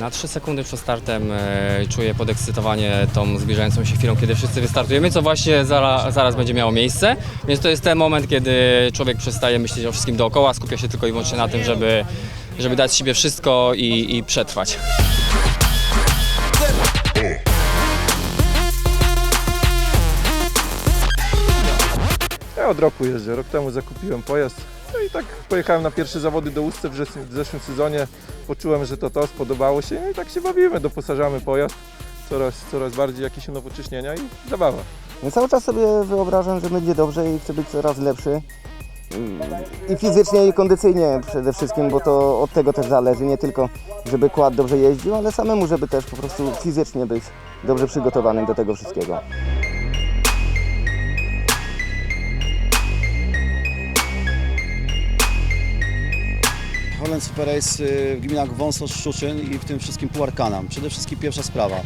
Na 3 sekundy przed startem e, czuję podekscytowanie tą zbliżającą się chwilą, kiedy wszyscy wystartujemy, co właśnie zaraz, będzie miało miejsce. Więc to jest ten moment, kiedy człowiek przestaje myśleć o wszystkim dookoła, skupia się tylko i wyłącznie na tym, żeby, żeby dać siebie wszystko i, i przetrwać. Ja od roku jeżdżę. Rok temu zakupiłem pojazd. No i tak pojechałem na pierwsze zawody do Ustce w zeszłym, sezonie. Poczułem, że to to, spodobało się no i tak się bawimy. Doposażamy pojazd. Coraz, coraz bardziej jakieś unowocześnienia i zabawa. No cały czas sobie wyobrażam, że będzie dobrze i chcę być coraz lepszy. I fizycznie, i kondycyjnie przede wszystkim, bo to od tego też zależy. Nie tylko, żeby kład dobrze jeździł, ale samemu, żeby też po prostu fizycznie być dobrze przygotowanym do tego wszystkiego. Holland Super Race y, w gminach Wąsowicz, Szczuczyn i w tym wszystkim Puarkanam. Przede wszystkim pierwsza sprawa.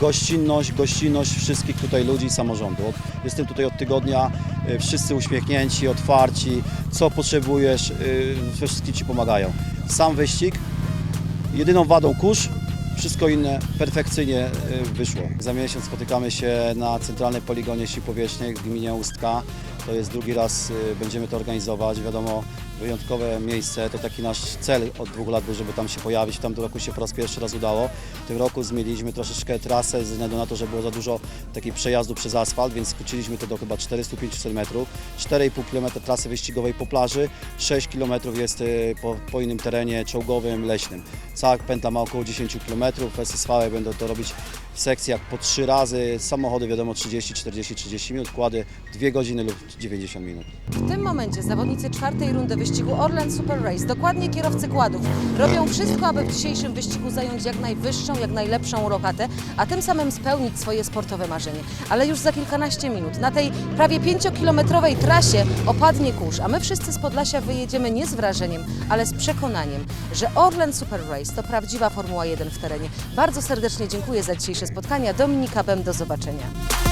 Gościnność, gościnność wszystkich tutaj ludzi i samorządu. Jestem tutaj od tygodnia, y, wszyscy uśmiechnięci, otwarci. Co potrzebujesz, y, wszystkim Ci pomagają. Sam wyścig, jedyną wadą kurz, wszystko inne perfekcyjnie wyszło. Za miesiąc spotykamy się na centralnej poligonie sił powietrznych w gminie Ustka. To jest drugi raz, y, będziemy to organizować. Wiadomo, wyjątkowe miejsce, to taki nasz cel od dwóch lat był, żeby tam się pojawić. W tamtym roku się po raz pierwszy raz udało. W tym roku zmieniliśmy troszeczkę trasę ze względu na to, że było za dużo takich przejazdów przez asfalt, więc skróciliśmy to do chyba 400-500 metrów. 4,5 km trasy wyścigowej po plaży, 6 km jest y, po, po innym terenie czołgowym, leśnym. Cała pętla ma około 10 km, SSV będą to robić w sekcjach po 3 razy, samochody wiadomo 30, 40, 30 minut, kłady 2 godziny lub 90 minut. W tym momencie zawodnicy czwartej rundy wyścigu Orlen Super Race, dokładnie kierowcy kładów, robią wszystko, aby w dzisiejszym wyścigu zająć jak najwyższą, jak najlepszą rokatę, a tym samym spełnić swoje sportowe marzenie. Ale już za kilkanaście minut na tej prawie pięciokilometrowej trasie opadnie kurz, a my wszyscy z Podlasia wyjedziemy nie z wrażeniem, ale z przekonaniem, że Orlen Super Race to prawdziwa Formuła 1 w terenie. Bardzo serdecznie dziękuję za dzisiejsze spotkanie. Dominika Bem, do zobaczenia.